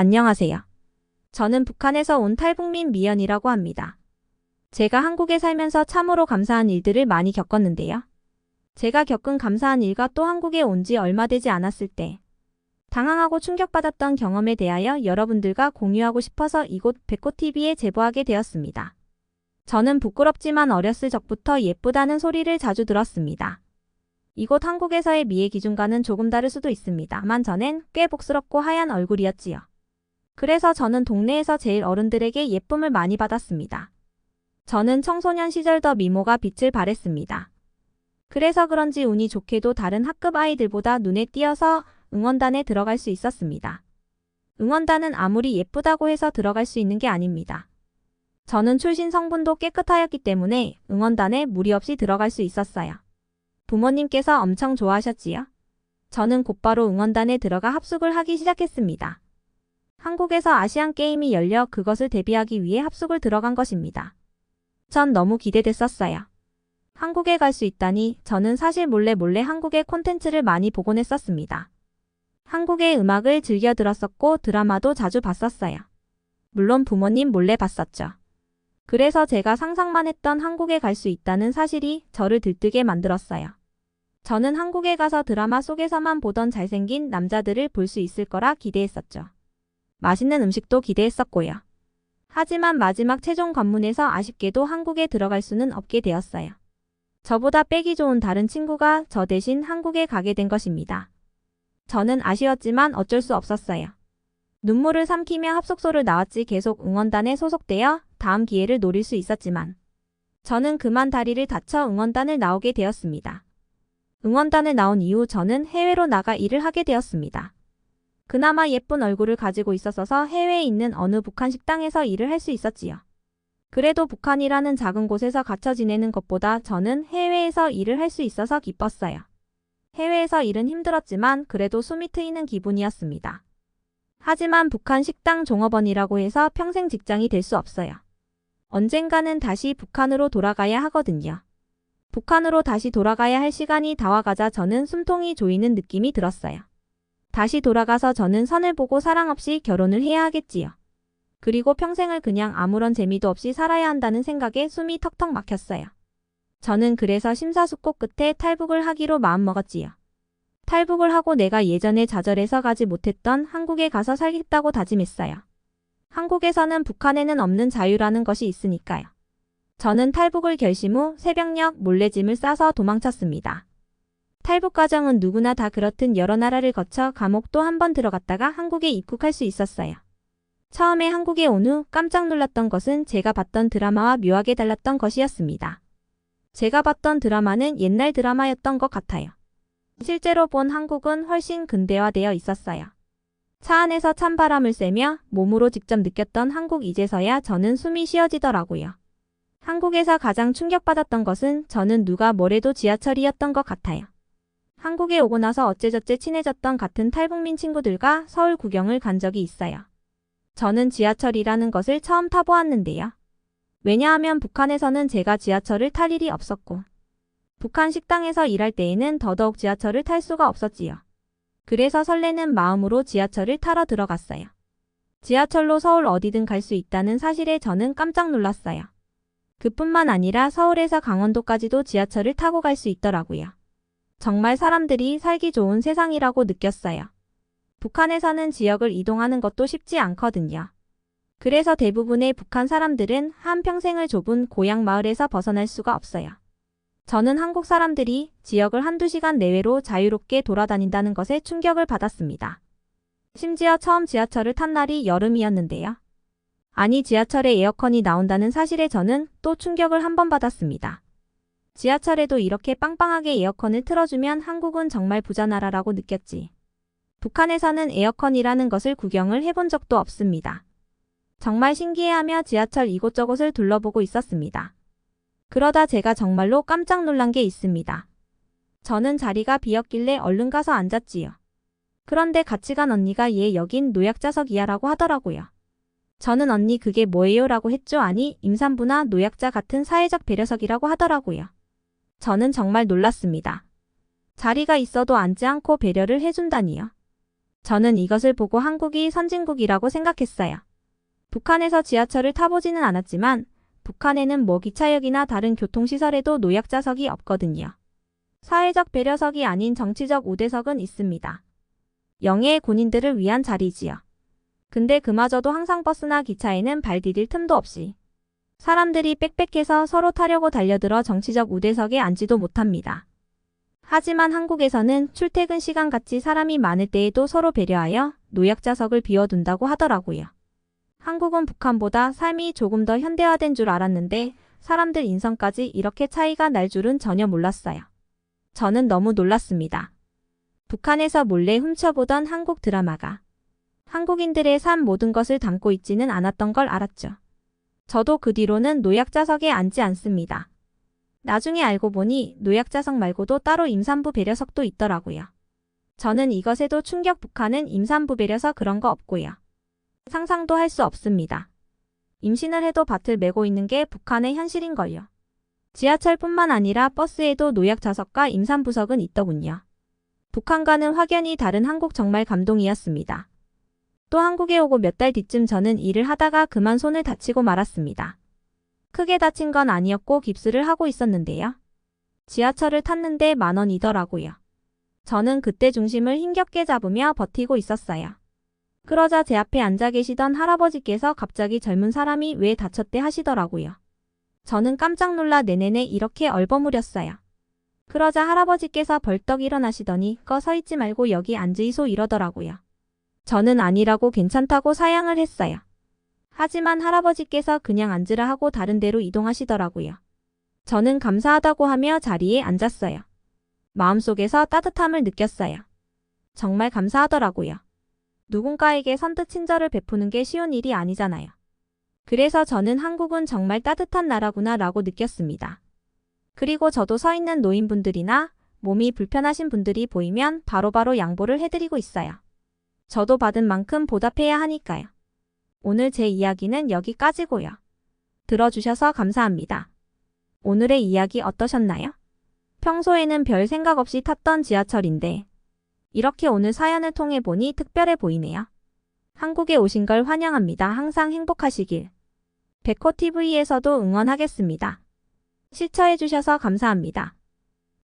안녕하세요. 저는 북한에서 온 탈북민 미연이라고 합니다. 제가 한국에 살면서 참으로 감사한 일들을 많이 겪었는데요. 제가 겪은 감사한 일과 또 한국에 온 지 얼마 되지 않았을 때 당황하고 충격받았던 경험에 대하여 여러분들과 공유하고 싶어서 이곳 백호TV에 제보하게 되었습니다. 저는 부끄럽지만 어렸을 적부터 예쁘다는 소리를 자주 들었습니다. 이곳 한국에서의 미의 기준과는 조금 다를 수도 있습니다만 저는 꽤 복스럽고 하얀 얼굴이었지요. 그래서 저는 동네에서 제일 어른들에게 예쁨을 많이 받았습니다. 저는 청소년 시절 더 미모가 빛을 발했습니다. 그래서 그런지 운이 좋게도 다른 학급 아이들보다 눈에 띄어서 응원단에 들어갈 수 있었습니다. 응원단은 아무리 예쁘다고 해서 들어갈 수 있는 게 아닙니다. 저는 출신 성분도 깨끗하였기 때문에 응원단에 무리 없이 들어갈 수 있었어요. 부모님께서 엄청 좋아하셨지요? 저는 곧바로 응원단에 들어가 합숙을 하기 시작했습니다. 한국에서 아시안 게임이 열려 그것을 대비하기 위해 합숙을 들어간 것입니다. 전 너무 기대됐었어요. 한국에 갈 수 있다니 저는 사실 몰래 몰래 한국의 콘텐츠를 많이 보곤 했었습니다. 한국의 음악을 즐겨 들었었고 드라마도 자주 봤었어요. 물론 부모님 몰래 봤었죠. 그래서 제가 상상만 했던 한국에 갈 수 있다는 사실이 저를 들뜨게 만들었어요. 저는 한국에 가서 드라마 속에서만 보던 잘생긴 남자들을 볼 수 있을 거라 기대했었죠. 맛있는 음식도 기대했었고요. 하지만 마지막 최종 관문에서 아쉽게도 한국에 들어갈 수는 없게 되었어요. 저보다 빼기 좋은 다른 친구가 저 대신 한국에 가게 된 것입니다. 저는 아쉬웠지만 어쩔 수 없었어요. 눈물을 삼키며 합숙소를 나왔지 계속 응원단에 소속되어 다음 기회를 노릴 수 있었지만 저는 그만 다리를 다쳐 응원단을 나오게 되었습니다. 응원단을 나온 이후 저는 해외로 나가 일을 하게 되었습니다. 그나마 예쁜 얼굴을 가지고 있었어서 해외에 있는 어느 북한 식당에서 일을 할 수 있었지요. 그래도 북한이라는 작은 곳에서 갇혀 지내는 것보다 저는 해외에서 일을 할 수 있어서 기뻤어요. 해외에서 일은 힘들었지만 그래도 숨이 트이는 기분이었습니다. 하지만 북한 식당 종업원이라고 해서 평생 직장이 될 수 없어요. 언젠가는 다시 북한으로 돌아가야 하거든요. 북한으로 다시 돌아가야 할 시간이 다와가자 저는 숨통이 조이는 느낌이 들었어요. 다시 돌아가서 저는 선을 보고 사랑 없이 결혼을 해야 하겠지요. 그리고 평생을 그냥 아무런 재미도 없이 살아야 한다는 생각에 숨이 턱턱 막혔어요. 저는 그래서 심사숙고 끝에 탈북을 하기로 마음먹었지요. 탈북을 하고 내가 예전에 좌절해서 가지 못했던 한국에 가서 살겠다고 다짐했어요. 한국에서는 북한에는 없는 자유라는 것이 있으니까요. 저는 탈북을 결심 후 새벽녘 몰래 짐을 싸서 도망쳤습니다. 탈북 과정은 누구나 다 그렇듯 여러 나라를 거쳐 감옥도 한 번 들어갔다가 한국에 입국할 수 있었어요. 처음에 한국에 온 후 깜짝 놀랐던 것은 제가 봤던 드라마와 묘하게 달랐던 것이었습니다. 제가 봤던 드라마는 옛날 드라마였던 것 같아요. 실제로 본 한국은 훨씬 근대화되어 있었어요. 차 안에서 찬바람을 쐬며 몸으로 직접 느꼈던 한국 이제서야 저는 숨이 쉬어지더라고요. 한국에서 가장 충격받았던 것은 저는 누가 뭐래도 지하철이었던 것 같아요. 한국에 오고 나서 어째저째 친해졌던 같은 탈북민 친구들과 서울 구경을 간 적이 있어요. 저는 지하철이라는 것을 처음 타보았는데요. 왜냐하면 북한에서는 제가 지하철을 탈 일이 없었고, 북한 식당에서 일할 때에는 더더욱 지하철을 탈 수가 없었지요. 그래서 설레는 마음으로 지하철을 타러 들어갔어요. 지하철로 서울 어디든 갈 수 있다는 사실에 저는 깜짝 놀랐어요. 그뿐만 아니라 서울에서 강원도까지도 지하철을 타고 갈 수 있더라고요. 정말 사람들이 살기 좋은 세상이라고 느꼈어요. 북한에서는 지역을 이동하는 것도 쉽지 않거든요. 그래서 대부분의 북한 사람들은 한평생을 좁은 고향 마을에서 벗어날 수가 없어요. 저는 한국 사람들이 지역을 한두 시간 내외로 자유롭게 돌아다닌다는 것에 충격을 받았습니다. 심지어 처음 지하철을 탄 날이 여름이었는데요. 아니 지하철에 에어컨이 나온다는 사실에 저는 또 충격을 한 번 받았습니다. 지하철에도 이렇게 빵빵하게 에어컨을 틀어주면 한국은 정말 부자 나라라고 느꼈지. 북한에서는 에어컨이라는 것을 구경을 해본 적도 없습니다. 정말 신기해하며 지하철 이곳저곳을 둘러보고 있었습니다. 그러다 제가 정말로 깜짝 놀란 게 있습니다. 저는 자리가 비었길래 얼른 가서 앉았지요. 그런데 같이 간 언니가 얘 여긴 노약자석이야 라고 하더라고요. 저는 언니 그게 뭐예요? 라고 했죠. 아니, 임산부나 노약자 같은 사회적 배려석이라고 하더라고요. 저는 정말 놀랐습니다. 자리가 있어도 앉지 않고 배려를 해준다니요. 저는 이것을 보고 한국이 선진국이라고 생각했어요. 북한에서 지하철을 타보지는 않았지만 북한에는 뭐 기차역이나 다른 교통시설에도 노약자석이 없거든요. 사회적 배려석이 아닌 정치적 우대석은 있습니다. 영예의 군인들을 위한 자리지요. 근데 그마저도 항상 버스나 기차에는 발 디딜 틈도 없이 사람들이 빽빽해서 서로 타려고 달려들어 정치적 우대석에 앉지도 못합니다. 하지만 한국에서는 출퇴근 시간 같이 사람이 많을 때에도 서로 배려하여 노약자석을 비워둔다고 하더라고요. 한국은 북한보다 삶이 조금 더 현대화된 줄 알았는데 사람들 인성까지 이렇게 차이가 날 줄은 전혀 몰랐어요. 저는 너무 놀랐습니다. 북한에서 몰래 훔쳐보던 한국 드라마가 한국인들의 삶 모든 것을 담고 있지는 않았던 걸 알았죠. 저도 그 뒤로는 노약자석에 앉지 않습니다. 나중에 알고 보니 노약자석 말고도 따로 임산부 배려석도 있더라고요. 저는 이것에도 충격 북한은 임산부 배려서 그런 거 없고요. 상상도 할 수 없습니다. 임신을 해도 밭을 메고 있는 게 북한의 현실인걸요. 지하철뿐만 아니라 버스에도 노약자석과 임산부석은 있더군요. 북한과는 확연히 다른 한국 정말 감동이었습니다. 또 한국에 오고 몇 달 뒤쯤 저는 일을 하다가 그만 손을 다치고 말았습니다. 크게 다친 건 아니었고 깁스를 하고 있었는데요. 지하철을 탔는데 만 원이더라고요. 저는 그때 중심을 힘겹게 잡으며 버티고 있었어요. 그러자 제 앞에 앉아 계시던 할아버지께서 갑자기 젊은 사람이 왜 다쳤대 하시더라고요. 저는 깜짝 놀라 내내내 이렇게 얼버무렸어요. 그러자 할아버지께서 벌떡 일어나시더니 꺼 서 있지 말고 여기 앉으이소 이러더라고요. 저는 아니라고 괜찮다고 사양을 했어요. 하지만 할아버지께서 그냥 앉으라 하고 다른 데로 이동하시더라고요. 저는 감사하다고 하며 자리에 앉았어요. 마음속에서 따뜻함을 느꼈어요. 정말 감사하더라고요. 누군가에게 선뜻 친절을 베푸는 게 쉬운 일이 아니잖아요. 그래서 저는 한국은 정말 따뜻한 나라구나 라고 느꼈습니다. 그리고 저도 서 있는 노인분들이나 몸이 불편하신 분들이 보이면 바로바로 양보를 해드리고 있어요. 저도 받은 만큼 보답해야 하니까요. 오늘 제 이야기는 여기까지고요. 들어주셔서 감사합니다. 오늘의 이야기 어떠셨나요? 평소에는 별 생각 없이 탔던 지하철인데 이렇게 오늘 사연을 통해 보니 특별해 보이네요. 한국에 오신 걸 환영합니다. 항상 행복하시길. 백호TV에서도 응원하겠습니다. 시청해주셔서 감사합니다.